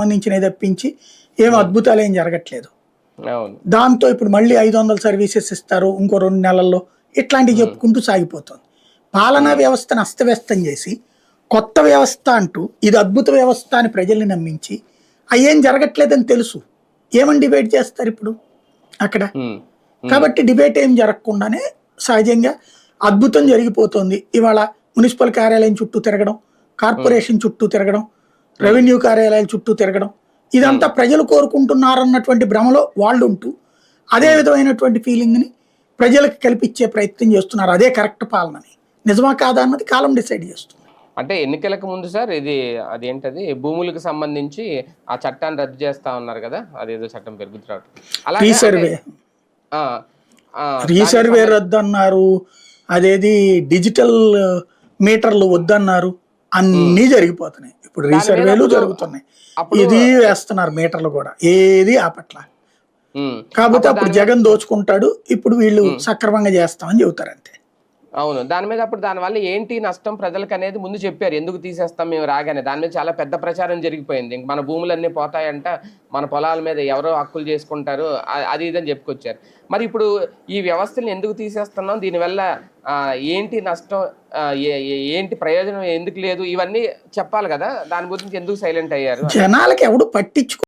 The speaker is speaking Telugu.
సంబంధించినవి తప్పించి ఏం అద్భుతాలు ఏం జరగట్లేదు. దాంతో ఇప్పుడు మళ్ళీ ఐదు వందల సర్వీసెస్ ఇస్తారు ఇంకో రెండు నెలల్లో ఇట్లాంటివి చెప్పుకుంటూ సాగిపోతుంది. పాలనా వ్యవస్థను అస్తవ్యస్తం చేసి కొత్త వ్యవస్థ అంటూ ఇది అద్భుత వ్యవస్థ అని ప్రజల్ని నమ్మించి అయ్యేం జరగట్లేదని తెలుసు. ఏమని డిబేట్ చేస్తారు ఇప్పుడు అక్కడ? కాబట్టి డిబేట్ ఏం జరగకుండానే సహజంగా అద్భుతం జరిగిపోతుంది. ఇవాళ మున్సిపల్ కార్యాలయం చుట్టూ తిరగడం కార్పొరేషన్ చుట్టూ తిరగడం రెవెన్యూ కార్యాలయాల చుట్టూ తిరగడం. ఇదంతా ప్రజలు కోరుకుంటున్నారన్నటువంటి భ్రమలో వాళ్ళు ఉంటూ అదే విధమైనటువంటి ఫీలింగ్ని ప్రజలకు కల్పించే ప్రయత్నం చేస్తున్నారు. అదే కరెక్ట్ పాలనని. నిజమా కాదా అన్నది కాలం డిసైడ్ చేస్తుంది. అంటే ఎన్నికలకు ముందు సార్ ఇది అదేంటది? భూములకు సంబంధించి ఆ చట్టాన్ని రద్దు చేస్తా ఉన్నారు కదా అదేదో చట్టం పేరు రీసర్వే రీసర్వే రద్దు అన్నారు అదేది డిజిటల్ మీటర్లు వద్దన్నారు. అన్నీ జరిగిపోతున్నాయి. ఇప్పుడు రీసర్వేలు జరుగుతున్నాయి. ఇది వేస్తున్నారు మీటర్లు కూడా. ఏది ఆపట్ల. కాకపోతే అప్పుడు జగన్ దోచుకుంటాడు. ఇప్పుడు వీళ్ళు సక్రమంగా చేస్తామని చెబుతారు అంతే. అవును. దాని మీద అప్పుడు దానివల్ల ఏంటి నష్టం ప్రజలకు అనేది ముందు చెప్పారు. ఎందుకు తీసేస్తాం మేము రాగానే? దాని మీద చాలా పెద్ద ప్రచారం జరిగిపోయింది. ఇంక మన భూములన్నీ పోతాయంట. మన పొలాల మీద ఎవరో హక్కులు చేసుకుంటారు. అది ఇదని చెప్పుకొచ్చారు. మరి ఇప్పుడు ఈ వ్యవస్థని ఎందుకు తీసేస్తున్నాం? దీనివల్ల ఏంటి నష్టం? ఏ- ఏంటి ప్రయోజనం? ఎందుకు లేదు? ఇవన్నీ చెప్పాలి కదా? దాని గురించి ఎందుకు సైలెంట్ అయ్యారు? జనాలకి ఎవడు పట్టించుకో